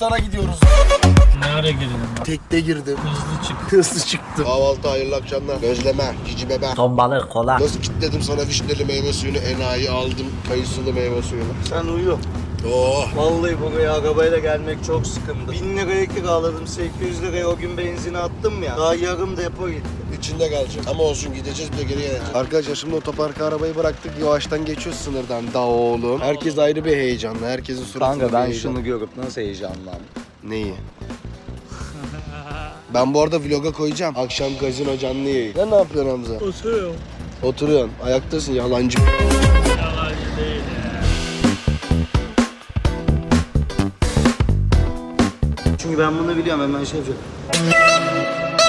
Gürcistan'a gidiyoruz. Ne ara girdin? Tekte girdim. Hızlı çık. Hızlı çıktım. Kahvaltı hayırlı akşamlar. Gözleme, cici bebe. Ton balık kola. Nasıl kilitledim sana vişneli meyve suyunu, enayi aldım kayısılı meyve suyunu. Sen uyu. Oh. Vallahi buraya arabayla gelmek çok sıkıntı. 1000 liraya kiraladım, 800 liraya o gün benzin attım ya. Daha yarım depo gitti. İçinde kalacak. Ama olsun gideceğiz bir de geri geleceğiz. Arkadaşlar şimdi otoparka arabayı bıraktık. Yavaştan geçiyoruz sınırdan. Da oğlum. Herkes ayrı bir heyecanlı. Herkesin suratında Kanka ben heyecan. şunu görüp nasıl heyecanlandım. Neyi? ben bu arada vloga koyacağım. Akşam gazino canlı yayın. Sen ne yapıyorsun Hamza? Oturuyorum. Oturuyorsun. Ayaktasın yalancı. Yalancı değil ya. Çünkü ben bunu biliyorum hemen şey yapacağım.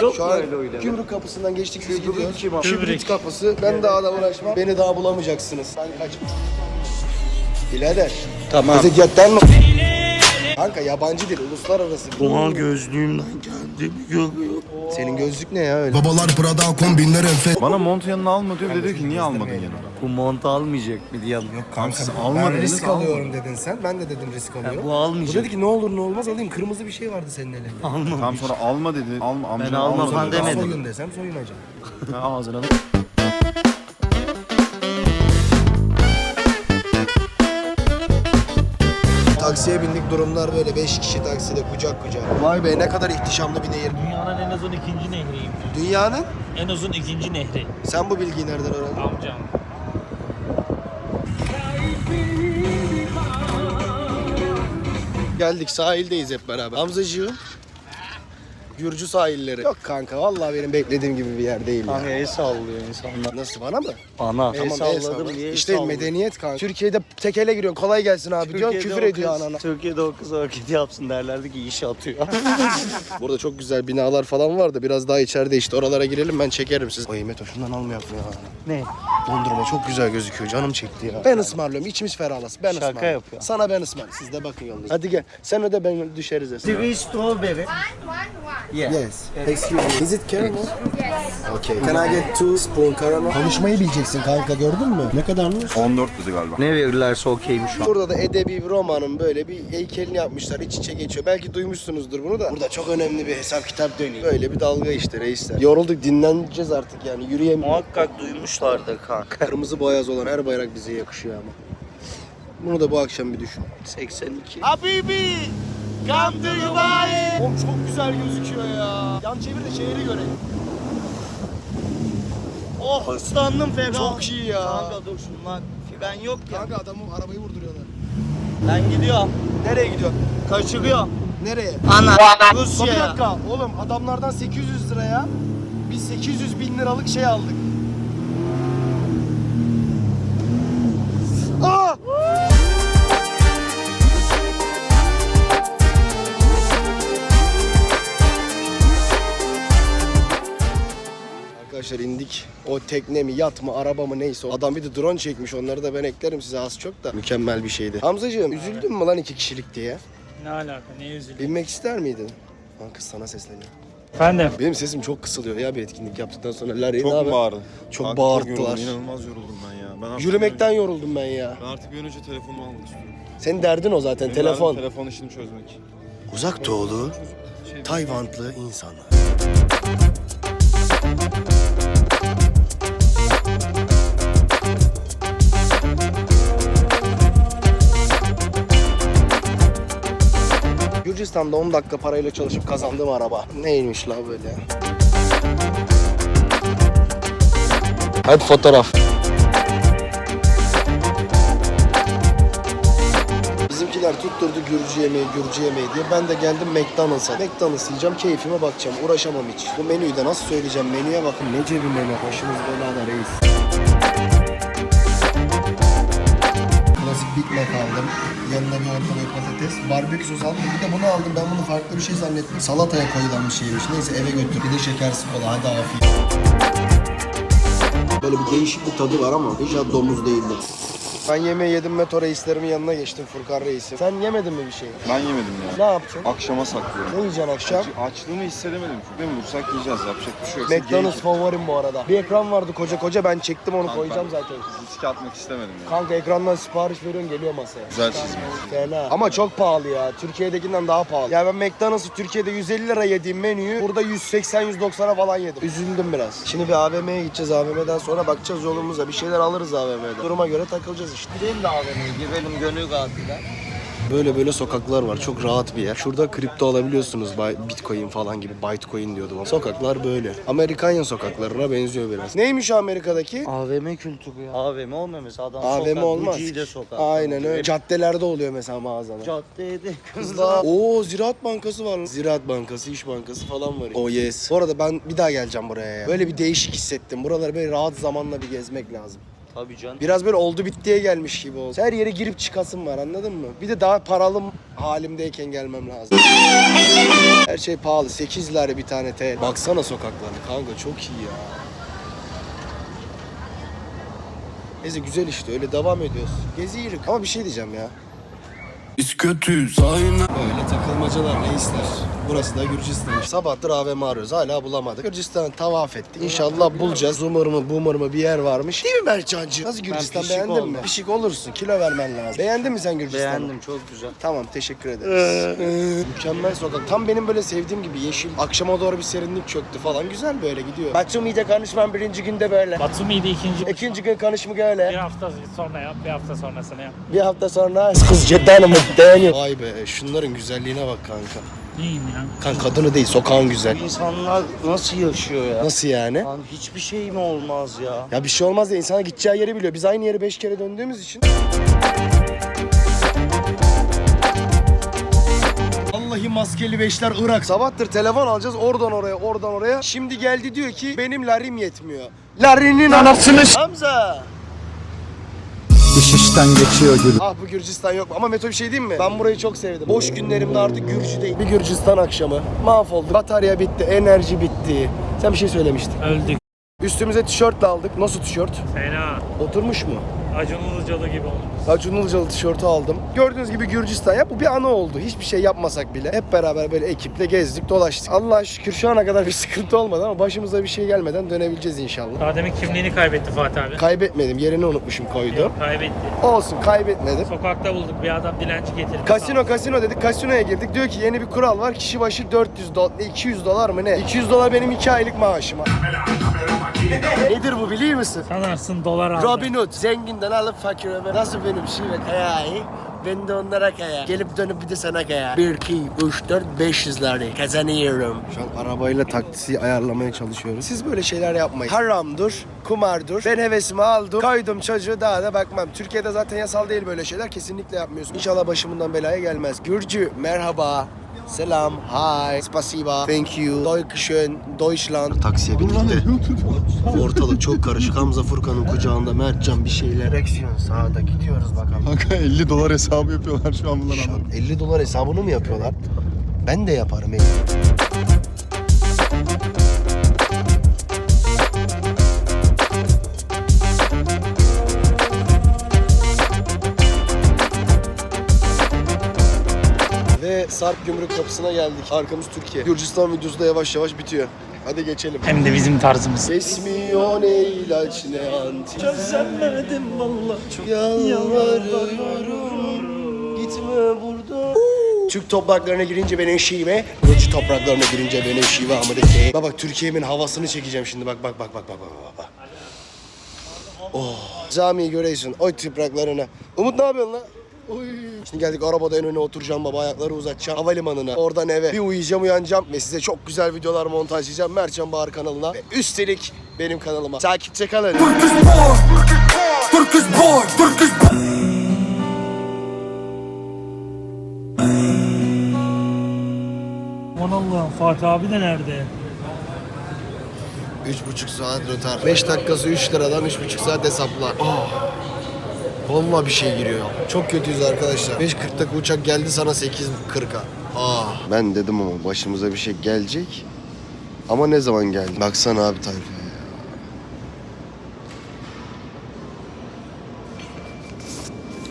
Çok Şu an böyle oynadım. Gümrük kapısından geçtik biz gidiyoruz. kim o? Kübrit kapısı. Ben daha da uğraşmam. Beni daha bulamayacaksınız. Ben kaç... Birader. Tamam. Ezekiyattan mı? Kanka yabancı dil, uluslararası. Oha gözlüğümden kendimi görüyorum. Senin gözlük ne ya öyle? Babalar Prada kombinler enfes. Bana mont yanına alma diyor. Bir de diyor ki niye almadın yanına? Bu mont almayacak mı diye Yok Kanka siz Ben alma dediniz. risk alma. alıyorum dedin sen. Ben de dedim risk alıyorum. bu Bu almayacak. dedi ki ne olur ne olmaz alayım. Kırmızı bir şey vardı senin elinde. Tamam sonra alma dedi. Alma, amcana alma alma falan dedi. demedim. Soyun desem soyunacağım. Ha, ağzına. Taksiye bindik durumlar böyle 5 kişi takside kucak kucak. Vay be ne kadar ihtişamlı bir nehir. Dünyanın en uzun ikinci nehriyim. Dünyanın? En uzun ikinci nehri. Sen bu bilgiyi nereden öğrendin? Amcam. Geldik sahildeyiz hep beraber. Hamzacığım. Gürcü sahilleri. Yok kanka vallahi benim beklediğim gibi bir yer değil ya. Kanka el sallıyor insanlar. Nasıl bana mı? Bana. El Tamam, el salladım salla. diye el İşte sallıyor. medeniyet kanka. Türkiye'de tekele giriyorsun kolay gelsin abi diyorsun Türkiye'de küfür o ediyor kız- anana. Türkiye'de o kız hareket yapsın derlerdi ki iş atıyor. Burada çok güzel binalar falan var da biraz daha içeride işte oralara girelim ben çekerim siz. Oy Meto şundan almayalım ya. ne? Dondurma çok güzel gözüküyor canım çekti ya. Ben ısmarlıyorum içimiz ferahlasın ben Şaka ısmarlıyorum. yapıyor. Sana ben ısmarlıyorum siz de bakın yolunuz. Hadi gel sen öde ben düşeriz esna. Three strawberry. Yeah. Yes. Excuse me. Is it caramel? Yes. Okay. Can I get two spoon caramel? Konuşmayı bileceksin kanka gördün mü? Ne kadarmış? 14 dedi galiba. Ne verirlerse okeymiş şu an. Burada da edebi bir romanın böyle bir heykelini yapmışlar. iç içe geçiyor. Belki duymuşsunuzdur bunu da. Burada çok önemli bir hesap kitap dönüyor. Böyle bir dalga işte reisler. Yorulduk dinleneceğiz artık yani yürüyemiyoruz. Muhakkak duymuşlardır kanka. Kırmızı boyaz olan her bayrak bize yakışıyor ama. Bunu da bu akşam bir düşün. 82. Habibi! Come to Dubai! Oğlum çok güzel gözüküyor ya. Yan çevir de şehri görelim. Oh ıslandım fena. Çok iyi ya. Kanka dur şunlar fren yok ya. Kanka adamı arabayı vurduruyorlar. Ben gidiyorum. Nereye gidiyorsun? Kaçırıyorum. Nereye? Ana. Bir Rusya'ya. dakika oğlum adamlardan 800 liraya biz 800 bin liralık şey aldık. Arkadaşlar indik. O tekne mi, yat mı, araba mı neyse. Adam bir de drone çekmiş. Onları da ben eklerim size az çok da. Mükemmel bir şeydi. Hamzacığım üzüldün mü lan iki kişilik diye? Ne alaka? Ne üzüldün? Binmek ister miydin? Lan kız sana sesleniyor. Efendim? Benim sesim çok kısılıyor ya bir etkinlik yaptıktan sonra. Larry Çok mu bağırdı? Çok Kanka bağırttılar. yoruldum, İnanılmaz yoruldum ben ya. Ben artık Yürümekten bir an yoruldum ben ya. önce- Ben artık bir an önce telefonumu almak istiyorum. Senin derdin o zaten Benim telefon. derdim Telefon işini çözmek. Uzak doğulu, Şey, Tayvanlı insanlar. Gürcistan'da 10 dakika parayla çalışıp kazandığım araba. Neymiş la böyle? Hadi fotoğraf. Bizimkiler tutturdu Gürcü yemeği, Gürcü yemeği diye. Ben de geldim McDonald's'a. McDonald's yiyeceğim, keyfime bakacağım. Uğraşamam hiç. Bu menüyü de nasıl söyleyeceğim? Menüye bakın. Ne cebi menü? Başımız belada reis. Big aldım. Yanına bir orta boy patates. Barbekü sos aldım. Bir de bunu aldım. Ben bunu farklı bir şey zannettim. Salataya koyulan bir şeymiş. Neyse eve götür. Bir de şekersiz kola. Hadi afiyet. Böyle bir değişik bir tadı var ama inşallah domuz değildir. Ben yemeği yedim Meto reislerimin yanına geçtim Furkan reisim. Sen yemedin mi bir şey? Ben yemedim ya. Ne yapacaksın? Akşama saklıyorum. Ne yiyeceksin akşam? Aç, açlığımı hissedemedim çünkü. Ne bulursak yiyeceğiz. Yapacak bir şey yok. McDonald's favorim bu arada. Bir ekran vardı koca koca ben çektim onu Kanka. koyacağım zaten. Riske atmak istemedim ya. Kanka ekrandan sipariş veriyorsun geliyor masaya. Güzel çizim. Fena. Ama çok pahalı ya. Türkiye'dekinden daha pahalı. Ya ben McDonald's'ı Türkiye'de 150 lira yediğim menüyü burada 180-190'a falan yedim. Üzüldüm biraz. Şimdi bir AVM'ye gideceğiz. AVM'den sonra bakacağız yolumuza. Bir şeyler alırız AVM'de. Duruma göre takılacağız işte. Gidelim de AVM'ye girelim gönül rahatıyla. Böyle böyle sokaklar var. Çok rahat bir yer. Şurada kripto alabiliyorsunuz. Bitcoin falan gibi. Bytecoin diyordum. Sokaklar böyle. Amerikan sokaklarına benziyor biraz. Neymiş Amerika'daki? AVM kültürü ya. AVM olmuyor mesela adam AVM sokak, olmaz. Gucci'yle sokak. Aynen öyle. Caddelerde oluyor mesela mağazalar. Caddede Kızlar. kızlar. Oo Ziraat Bankası var. Ziraat Bankası, İş Bankası falan var. Oh yes. Bu arada ben bir daha geleceğim buraya ya. Böyle bir değişik hissettim. Buraları böyle rahat zamanla bir gezmek lazım. Tabii canım. Biraz böyle oldu bittiye gelmiş gibi oldu. Her yere girip çıkasım var anladın mı? Bir de daha paralı halimdeyken gelmem lazım. Her şey pahalı. 8 lira bir tane TL. Baksana sokaklarına kanka çok iyi ya. Neyse güzel işte öyle devam ediyoruz. Geziyoruz. Ama bir şey diyeceğim ya. Biz kötüyüz aynen Öyle takılmacalar reisler. Burası da Gürcistan. Sabahtır AVM arıyoruz hala bulamadık. Gürcistan'ı tavaf ettik. İnşallah bulacağız. Umur mu bumur mu bir yer varmış. Değil mi Mertcancı? Nasıl Gürcistan pişik beğendin oldum. mi? Pişik olursun. Kilo vermen lazım. Beğendin mi sen Gürcistan'ı? Beğendim çok güzel. Tamam teşekkür ederiz. Mükemmel sokak. Tam benim böyle sevdiğim gibi yeşil. Akşama doğru bir serinlik çöktü falan. Güzel böyle gidiyor. Batsumi'de konuşmam birinci günde böyle. Batsumi'de ikinci. İkinci gün konuşma Bir öyle. hafta sonra yap, bir hafta sonrasını yap. Bir hafta sonra kız cidden mı deniyor. Vay be şunların güzelliğine bak kanka. İyiyim ya. Kan kadını değil sokağın güzel. Bu insanlar nasıl yaşıyor ya? Nasıl yani? Lan hiçbir şey mi olmaz ya? Ya bir şey olmaz ya insana gideceği yeri biliyor. Biz aynı yeri beş kere döndüğümüz için. Vallahi maskeli beşler Irak. Sabahtır telefon alacağız oradan oraya oradan oraya. Şimdi geldi diyor ki benim larim yetmiyor. Larinin anasını Hamza. İş işten geçiyor gibi. Ah bu Gürcistan yok ama Meto bir şey diyeyim mi? Ben burayı çok sevdim. Boş günlerimde artık Gürcü değil. Bir Gürcistan akşamı. Mahvolduk. Batarya bitti, enerji bitti. Sen bir şey söylemiştin. Öldük. Üstümüze tişört de aldık. Nasıl tişört? Fena. Oturmuş mu? Acun Ilıcalı gibi olmuş. Acun Ilıcalı tişörtü aldım. Gördüğünüz gibi Gürcistan ya bu bir anı oldu. Hiçbir şey yapmasak bile hep beraber böyle ekiple gezdik dolaştık. Allah'a şükür şu ana kadar bir sıkıntı olmadı ama başımıza bir şey gelmeden dönebileceğiz inşallah. Daha demin kimliğini kaybetti Fatih abi. Kaybetmedim yerini unutmuşum koydu. Kaybetti. Olsun kaybetmedim. Sokakta bulduk bir adam dilenci getirdi. Kasino kasino dedik kasinoya girdik. Diyor ki yeni bir kural var kişi başı 400 dolar 200 dolar mı ne? 200 dolar benim 2 aylık maaşıma. Nedir bu biliyor musun? Sanarsın dolar aldı. Robin Hood zenginden alıp fakire ver. Nasıl benim şey ve kayayı? Ben de onlara kaya. Gelip dönüp bir de sana kaya. 1, 2, 3, 4, 500 lira kazanıyorum. Şu an arabayla taksi ayarlamaya çalışıyoruz. Siz böyle şeyler yapmayın. Haramdır, kumardır. Ben hevesimi aldım. Koydum çocuğu daha da bakmam. Türkiye'de zaten yasal değil böyle şeyler. Kesinlikle yapmıyorsun. İnşallah başımdan belaya gelmez. Gürcü merhaba. Selam, hi, spasiba, thank you, Deutschön, Deutschland. Taksiye bindik de. Ortalık çok karışık. Hamza Furkan'ın kucağında Mertcan bir şeyler. Direksiyon sağda gidiyoruz bakalım. Kanka 50 dolar hesabı yapıyorlar şu an bunlar Şu ama. an 50 dolar hesabını mı yapıyorlar? Ben de yaparım. Ve Sarp Gümrük Kapısı'na geldik. Arkamız Türkiye. Gürcistan videosu da yavaş yavaş bitiyor. Hadi geçelim. Hem de bizim tarzımız. Kesmiyor ne ilaç ne anti. Çözemedim valla. Çok yalvarıyorum. Gitme burada. Türk topraklarına girince ben eşiğime, Burcu topraklarına girince ben eşiğime amına Bak bak Türkiye'min havasını çekeceğim şimdi bak bak bak bak bak bak bak. Oh. Camiyi göreysin oy topraklarına. Umut ne yapıyorsun lan? Oy. Şimdi geldik arabada en öne oturacağım baba ayakları uzatacağım havalimanına oradan eve bir uyuyacağım uyanacağım ve size çok güzel videolar montajlayacağım Mertcan Bahar kanalına ve üstelik benim kanalıma takipte kalın. Turkish boy, Turkish boy Aman Allah'ım Fatih abi de nerede? Üç buçuk saat rötar. Beş dakikası 3 liradan üç buçuk saat hesaplar. Oh. Vallahi bir şey giriyor. Çok kötüyüz arkadaşlar. 5.40'daki uçak geldi sana 8.40'a. Ah. Ben dedim ama başımıza bir şey gelecek. Ama ne zaman geldi? Baksana abi tayfaya ya.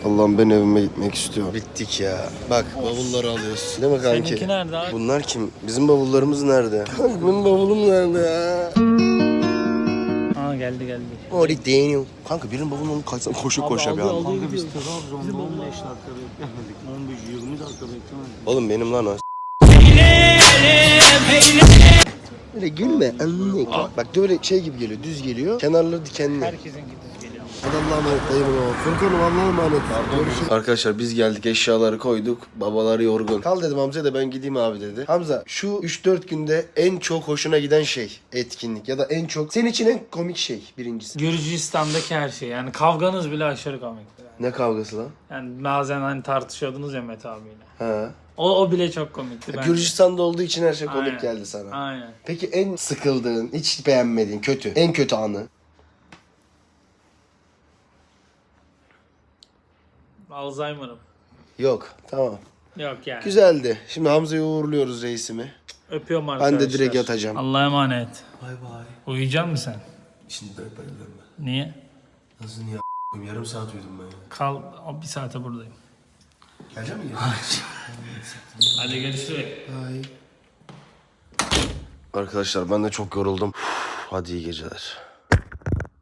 Allah'ım ben evime gitmek istiyorum. Bittik ya. Bak bavulları alıyorsun. Değil mi kanki? Seninki nerede abi? Bunlar kim? Bizim bavullarımız nerede? Benim bavulum nerede ya? Geldi geldi. Ori Daniel. Kanka birinin alıp kaçsam koşa koşa bir anda. Kanka biz Trabzon'da 15 dakika beklemedik. 15-20 dakika beklemedik. Oğlum benim lan o. Öyle gülme anne. Bak böyle şey gibi geliyor, düz geliyor. Kenarları dikenli. Herkesin. Hadi Allah'a emanet dayım o. Furkan'ım Allah'a emanet. Görüşürüz. Arkadaşlar biz geldik eşyaları koyduk. Babalar yorgun. Kal dedim Hamza da ben gideyim abi dedi. Hamza şu 3-4 günde en çok hoşuna giden şey etkinlik ya da en çok senin için en komik şey birincisi. Gürcistan'daki her şey yani kavganız bile aşırı komikti. Yani. Ne kavgası lan? yani bazen hani tartışıyordunuz ya Mete abiyle. Ha. O, o bile çok komikti. bence. Gürcistan'da olduğu için her şey komik Aynen. geldi sana. Aynen. Peki en sıkıldığın, hiç beğenmediğin, kötü, en kötü anı? Alzheimer'ım. Yok. Tamam. Yok yani. Güzeldi. Şimdi Hamza'yı uğurluyoruz reisimi. Öpüyorum Ben arkadaşlar. de direkt yatacağım. Allah'a emanet. Bay bay. Uyuyacak mısın sen? Şimdi ben bayılıyorum ben. Niye? Nasıl niye a**ayım? Yarım saat uyudum ben ya. Kal bir saate buradayım. Gelecek mi geri? Hadi görüşürüz. Arkadaşlar ben de çok yoruldum. Hadi iyi geceler.